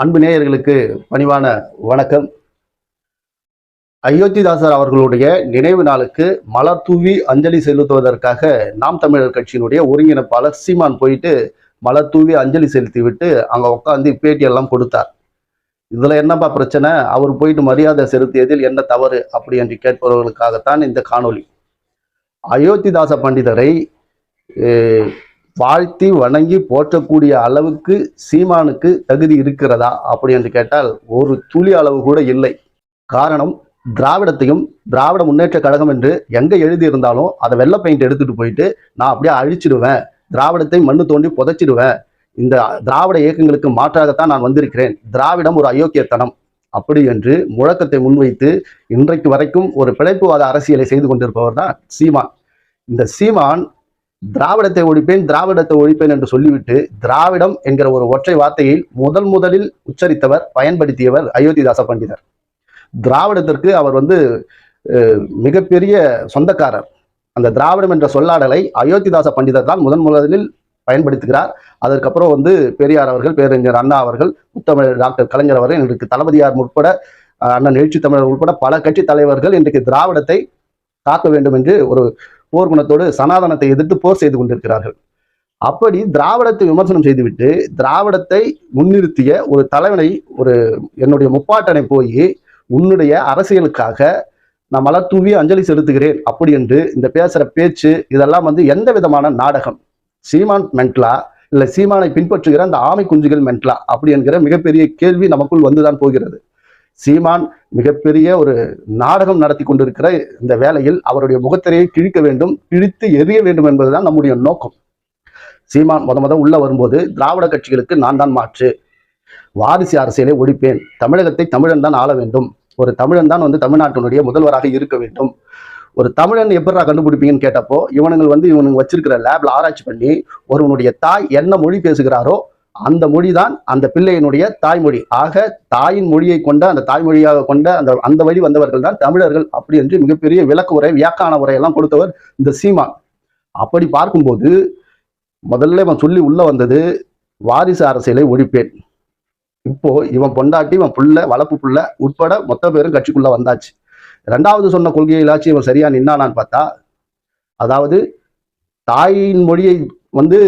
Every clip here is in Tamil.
அன்பு நேயர்களுக்கு பணிவான வணக்கம். அயோத்திதாசர் அவர்களுடைய நினைவு நாளுக்கு மலர் தூவி அஞ்சலி செலுத்துவதற்காக நாம் தமிழர் கட்சியினுடைய ஒருங்கிணைப்பாளர் சீமான் போயிட்டு மலர் தூவி அஞ்சலி செலுத்தி விட்டு அங்கே உட்காந்து பேட்டியெல்லாம் கொடுத்தார். இதில் என்னப்பா பிரச்சனை? அவர் போயிட்டு மரியாதை செலுத்தியதில் என்ன தவறு? அப்படி என்று கேட்பவர்களுக்காகத்தான் இந்த காணொளி. அயோத்திதாச பண்டிதரை வாழ்த்தி வணங்கி போற்றக்கூடிய அளவுக்கு சீமானுக்கு தகுதி இருக்கிறதா அப்படி என்று கேட்டால் ஒரு துளி அளவு கூட இல்லை. காரணம் திராவிடத்தையும் திராவிட முன்னேற்ற கழகம் என்று எங்கே எழுதியிருந்தாலும் அதை வெள்ளை பெயிண்ட் எடுத்துட்டு போயிட்டு நான் அப்படியே அழிச்சிடுவேன். திராவிடத்தை மண்ணு தோண்டி புதைச்சிடுவேன். இந்த திராவிட இயக்கங்களுக்கு மாற்றாகத்தான் நான் வந்திருக்கிறேன். திராவிடம் ஒரு அயோக்கியத்தனம். அப்படி என்று முழக்கத்தை முன்வைத்து இன்றைக்கு வரைக்கும் ஒரு பிழைப்புவாத அரசியலை செய்து கொண்டிருப்பவர் தான் சீமான். இந்த சீமான் திராவிடத்தை ஒழிப்பேன் திராவிடத்தை ஒழிப்பேன் என்று சொல்லிவிட்டு திராவிடம் என்கிற ஒரு ஒற்றை வார்த்தையை முதல் முதலில் உச்சரித்தவர் பயன்படுத்தியவர் அயோத்திதாச பண்டிதர். திராவிடத்திற்கு அவர் வந்து மிகப்பெரிய சொந்தக்காரர். அந்த திராவிடம் என்ற சொல்லாடலை அயோத்திதாச பண்டிதர் தான் முதன் முதலில் பயன்படுத்துகிறார். அதற்கப்புறம் வந்து பெரியார் அவர்கள் பேரறிஞர் அண்ணா அவர்கள் முத்தமிழர் டாக்டர் கலைஞர் அவர்கள் இன்றைக்கு தளபதியார் உட்பட அண்ணன் எழுச்சி தமிழர் உட்பட பல கட்சி தலைவர்கள் இன்றைக்கு திராவிடத்தை காக்க வேண்டும் என்று ஒரு போர் குணத்தோடு சனாதனத்தை எதிர்த்து போர் செய்து கொண்டிருக்கிறார்கள். அப்படி திராவிடத்தை விமர்சனம் செய்துவிட்டு திராவிடத்தை முன்னிறுத்திய ஒரு தலைவனை ஒரு என்னுடைய முப்பாட்டனை போய் உன்னுடைய அரசியலுக்காக நான் மலர் தூவி அஞ்சலி செலுத்துகிறேன் அப்படி என்று இந்த பேசுகிற பேச்சு இதெல்லாம் வந்து எந்த விதமான நாடகம்? சீமான் மென்ட்லா? இல்லை சீமானை பின்பற்றுகிற அந்த ஆமை குஞ்சுகள் மென்ட்லா? அப்படி என்கிற மிகப்பெரிய கேள்வி நமக்குள் வந்துதான் போகிறது. சீமான் மிகப்பெரிய ஒரு நாடகம் நடத்தி கொண்டிருக்கிற இந்த வேலையில் அவருடைய முகத்திரையை கிழிக்க வேண்டும் கிழித்து எரிய வேண்டும் என்பதுதான் நம்முடைய நோக்கம். சீமான் முத முத உள்ள வரும்போது திராவிட கட்சிகளுக்கு நான் தான் மாற்று. வாரிசு அரசியலை ஒழிப்பேன். தமிழகத்தை தமிழன் தான் ஆள வேண்டும். ஒரு தமிழன் தான் வந்து தமிழ்நாட்டினுடைய முதல்வராக இருக்க வேண்டும். ஒரு தமிழன் எப்படா கண்டுபிடிப்பீங்கன்னு கேட்டப்போ இவனுங்கள் வந்து இவனுங்க வச்சிருக்கிற லேப்ல ஆராய்ச்சி பண்ணி ஒருவனுடைய தாய் என்ன மொழி பேசுகிறாரோ அந்த மொழி தான் அந்த பிள்ளையினுடைய தாய்மொழி. ஆக தாயின் மொழியை கொண்ட அந்த தாய்மொழியாக கொண்ட அந்த அந்த வழி வந்தவர்கள் தான் தமிழர்கள் அப்படி என்று மிகப்பெரிய விளக்க உரை வியாக்கான உரையெல்லாம் கொடுத்தவர் இந்த சீமான். அப்படி பார்க்கும்போது முதல்ல இவன் சொல்லி உள்ள வந்தது வாரிசு அரசியலை ஒழிப்பேன். இப்போ இவன் பொண்டாட்டி இவன் புள்ள வளர்ப்பு புள்ள உட்பட மொத்த பேரும் கட்சிக்குள்ள வந்தாச்சு. ரெண்டாவது சொன்ன கொள்கையிலாச்சும் இவன் சரியா நின்னானான்னு பார்த்தா அதாவது தாயின் மொழியை வந்து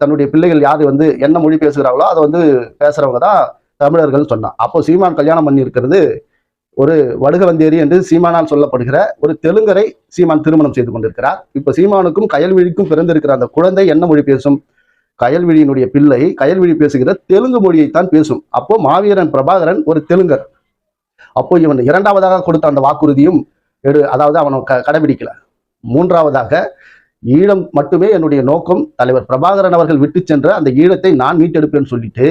தன்னுடைய பிள்ளைகள் யாரு வந்து என்ன மொழி பேசுகிறாங்களோ அதை வந்து பேசுகிறவங்க தான் தமிழர்கள் சொன்னான். அப்போ சீமான் கல்யாணம் பண்ணி இருக்கிறது ஒரு வடுகவந்தேரி என்று சீமானால் சொல்லப்படுகிற ஒரு தெலுங்கரை சீமான் திருமணம் செய்து கொண்டிருக்கிறார். இப்போ சீமானுக்கும் கயல்விழிக்கும் பிறந்திருக்கிற அந்த குழந்தை என்ன மொழி பேசும்? கயல்விழியினுடைய பிள்ளை கயல்விழி பேசுகிற தெலுங்கு மொழியைத்தான் பேசும். அப்போ மாவீரன் பிரபாகரன் ஒரு தெலுங்கர். அப்போ இவன் இரண்டாவதாக கொடுத்த அந்த வாக்குறுதியும் எடு அதாவது அவன் க கடைபிடிக்கல. மூன்றாவதாக ஈழம் மட்டுமே என்னுடைய நோக்கம். தலைவர் பிரபாகரன் அவர்கள் விட்டு சென்ற அந்த ஈழத்தை நான் மீட்டெடுப்பேன்னு சொல்லிட்டு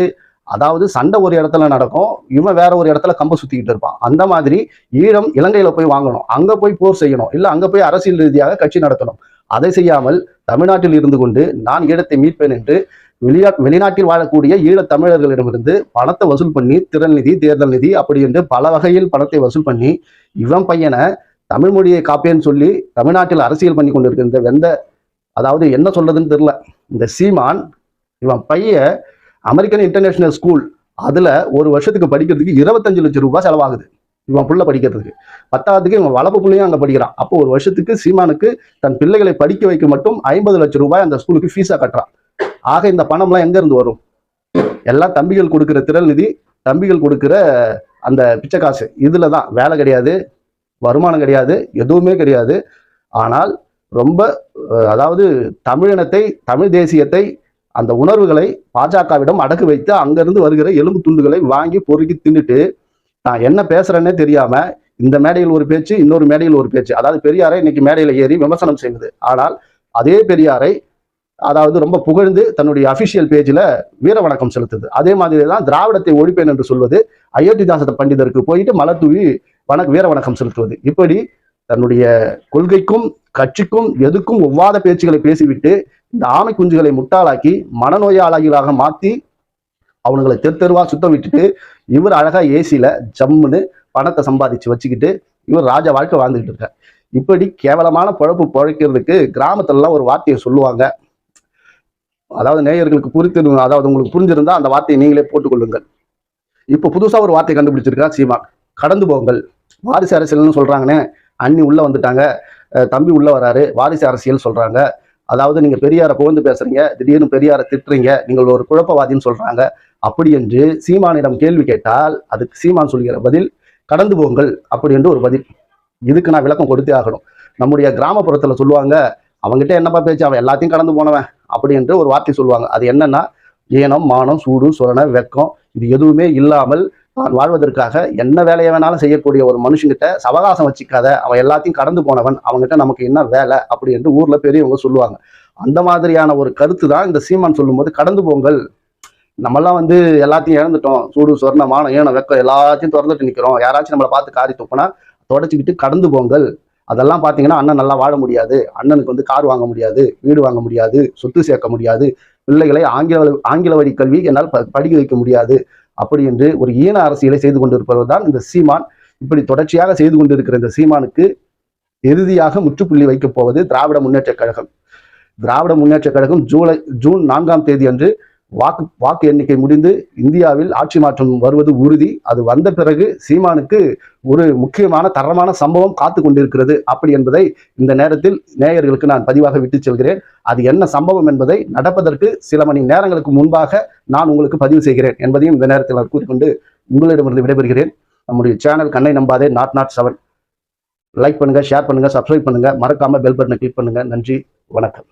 அதாவது சண்டை ஒரு இடத்துல நடக்கும் இவன் வேற ஒரு இடத்துல கம்ப சுத்திக்கிட்டு இருப்பான். அந்த மாதிரி ஈழம் இலங்கையில போய் வாங்கணும். அங்க போய் போர் செய்யணும். இல்ல அங்க போய் அரசியல் ரீதியாக கட்சி நடத்தணும். அதை செய்யாமல் தமிழ்நாட்டில் இருந்து கொண்டு நான் ஈழத்தை மீட்பேன் என்று வெளியா வெளிநாட்டில் வாழக்கூடிய ஈழத் தமிழர்களிடமிருந்து பணத்தை வசூல் பண்ணி திறன் நிதி தேர்தல் நிதி அப்படி என்று பல வகையில் பணத்தை வசூல் பண்ணி இவன் பையனை தமிழ் மொழியை காப்பேன்னு சொல்லி தமிழ்நாட்டில் அரசியல் பண்ணி கொண்டிருக்கிற இந்த வெந்த அதாவது என்ன சொல்றதுன்னு தெரில இந்த சீமான் இவன் பையன் அமெரிக்கன் இன்டர்நேஷனல் ஸ்கூல் அதுல ஒரு வருஷத்துக்கு படிக்கிறதுக்கு இருபத்தஞ்சு லட்சம் ரூபாய் செலவாகுது. இவன் புள்ள படிக்கிறதுக்கு. பத்தாவதுக்கு இவன் வளப்பு பிள்ளையும் அங்கே படிக்கிறான். அப்போ ஒரு வருஷத்துக்கு சீமானுக்கு தன் பிள்ளைகளை படிக்க வைக்க மட்டும் ஐம்பது லட்சம் ரூபாய் அந்த ஸ்கூலுக்கு ஃபீஸா கட்டுறான். ஆக இந்த பணம்லாம் எங்க இருந்து வரும்? எல்லாம் தம்பிகள் கொடுக்குற திரள் நிதி தம்பிகள் கொடுக்குற அந்த பிச்சை காசு. இதுல தான் வேலை கிடையாது. வருமானம் கிடையாது எதுவுமே கிடையாது. ஆனால் ரொம்ப அதாவது தமிழினத்தை தமிழ் தேசியத்தை அந்த உணர்வுகளை பாஜகவிடம் அடக்கு வைத்து அங்கிருந்து வருகிற எலும்பு துண்டுகளை வாங்கி பொறுக்கி தின்னுட்டு நான் என்ன பேசுறேன்னே தெரியாம இந்த மேடையில் ஒரு பேச்சு இன்னொரு மேடையில் ஒரு பேச்சு. அதாவது பெரியாரை இன்னைக்கு மேடையில் ஏறி விமர்சனம் செய்வது ஆனால் அதே பெரியாரை அதாவது ரொம்ப புகழ்ந்து தன்னுடைய அபிஷியல் பேஜில் வீர வணக்கம் செலுத்துது. அதே மாதிரி தான் திராவிடத்தை ஒழிப்பேன் என்று சொல்வது அயோத்திதாசத பண்டிதருக்கு போயிட்டு மலர் தூவி வணக்க வீர வணக்கம் செலுத்துவது இப்படி தன்னுடைய கொள்கைக்கும் கட்சிக்கும் எதுக்கும் ஒவ்வாத பேச்சுகளை பேசிவிட்டு இந்த ஆமை குஞ்சுகளை முட்டாளாக்கி மனநோயாளிகளாக மாத்தி அவனுங்களை தெரு சுத்தம் சுத்த விட்டுட்டு இவர் அழகா ஏசியில ஜம்முன்னு பணத்தை சம்பாதிச்சு வச்சுக்கிட்டு இவர் ராஜா வாழ்க்கை வாழ்ந்துகிட்டு இருக்கார். இப்படி கேவலமான பழப்பு பழைக்கிறதுக்கு கிராமத்துல எல்லாம் ஒரு வார்த்தையை சொல்லுவாங்க. அதாவது நேயர்களுக்கு புரித்து அதாவது உங்களுக்கு புரிஞ்சிருந்தா அந்த வார்த்தையை நீங்களே போட்டுக்கொள்ளுங்கள். இப்போ புதுசா ஒரு வார்த்தை கண்டுபிடிச்சிருக்கா சீமான். கடந்து போங்கள். வாரிசு அரசியல்னு சொல்கிறாங்கன்னே அண்ணி உள்ளே வந்துட்டாங்க. தம்பி உள்ளே வராரு. வாரிசு அரசியல் சொல்கிறாங்க அதாவது நீங்கள் பெரியாரை புகழ்ந்து பேசுறீங்க. திடீர்னு பெரியாரை திட்டுறீங்க. நீங்கள் ஒரு குழப்பவாதின்னு சொல்கிறாங்க அப்படி என்று சீமானிடம் கேள்வி கேட்டால் அதுக்கு சீமான் சொல்கிற பதில் கடந்து போங்கள் அப்படி என்று ஒரு பதில். இதுக்கு நான் விளக்கம் கொடுத்தே ஆகணும். நம்முடைய கிராமப்புறத்தில் சொல்லுவாங்க அவங்ககிட்ட என்னப்பா பேச்சு? அவன் எல்லாத்தையும் கடந்து போனவன். அப்படி என்று ஒரு வார்த்தை சொல்லுவாங்க. அது என்னன்னா ஏனம் மானம் சூடு சுரண வெக்கம் இது எதுவுமே இல்லாமல் வாழ்வதற்காக என்ன வேலையை வேணாலும் செய்யக்கூடிய ஒரு மனுஷங்கிட்ட சவகாசம் வச்சுக்காத அவன் எல்லாத்தையும் கடந்து போனவன் அவங்ககிட்ட நமக்கு என்ன வேலை அப்படி என்று ஊர்ல பெரியவங்க சொல்லுவாங்க. அந்த மாதிரியான ஒரு கருத்து தான் இந்த சீமான் சொல்லும்போது கடந்து போங்கள். நம்மெல்லாம் வந்து எல்லாத்தையும் இழந்துட்டோம். சூடு சொர்ண மானம் ஏன வெக்கம் எல்லாத்தையும் திறந்துட்டு நிற்கிறோம் யாராச்சும் நம்மளை பார்த்து காரி துப்புனா தொடச்சிக்கிட்டு கடந்து போங்கள். அதெல்லாம் பார்த்தீங்கன்னா அண்ணன் நல்லா வாழ முடியாது. அண்ணனுக்கு வந்து கார் வாங்க முடியாது வீடு வாங்க முடியாது சொத்து சேர்க்க முடியாது. பிள்ளைகளை ஆங்கில ஆங்கில வழி கல்வி என்னால் ப- படிக்க வைக்க முடியாது. அப்படி என்று ஒரு ஈன அரசியலை செய்து கொண்டிருப்பவர் தான் இந்த சீமான். இப்படி தொடர்ச்சியாக செய்து கொண்டிருக்கிற இந்த சீமானுக்கு இறுதியாக முற்றுப்புள்ளி வைக்கப் போவது திராவிட முன்னேற்றக் கழகம். திராவிட முன்னேற்றக் கழகம் ஜூலை ஜூன் நான்காம் தேதி அன்று வாக்கு வாக்கு எண்ணிக்கை முடிந்து இந்தியாவில் ஆட்சி மாற்றம் வருவது உறுதி. அது வந்த பிறகு சீமானுக்கு ஒரு முக்கியமான தரமான சம்பவம் காத்து கொண்டிருக்கிறது அப்படி என்பதை இந்த நேரத்தில் நேயர்களுக்கு நான் பதிவாக விட்டுச் செல்கிறேன். அது என்ன சம்பவம் என்பதை நடப்பதற்கு சில மணி நேரங்களுக்கு முன்பாக நான் உங்களுக்கு பதிவு செய்கிறேன் என்பதையும் இந்த நேரத்தில் நான் கூறிக்கொண்டு உங்களிடமிருந்து விடைபெறுகிறேன். நம்முடைய சேனல் கண்ணை நம்பாதே நாட் நாட் செவன் லைக் பண்ணுங்க ஷேர் பண்ணுங்க சப்ஸ்கிரைப் பண்ணுங்க. மறக்காம பெல் பட்டனை கிளிக் பண்ணுங்க. நன்றி வணக்கம்.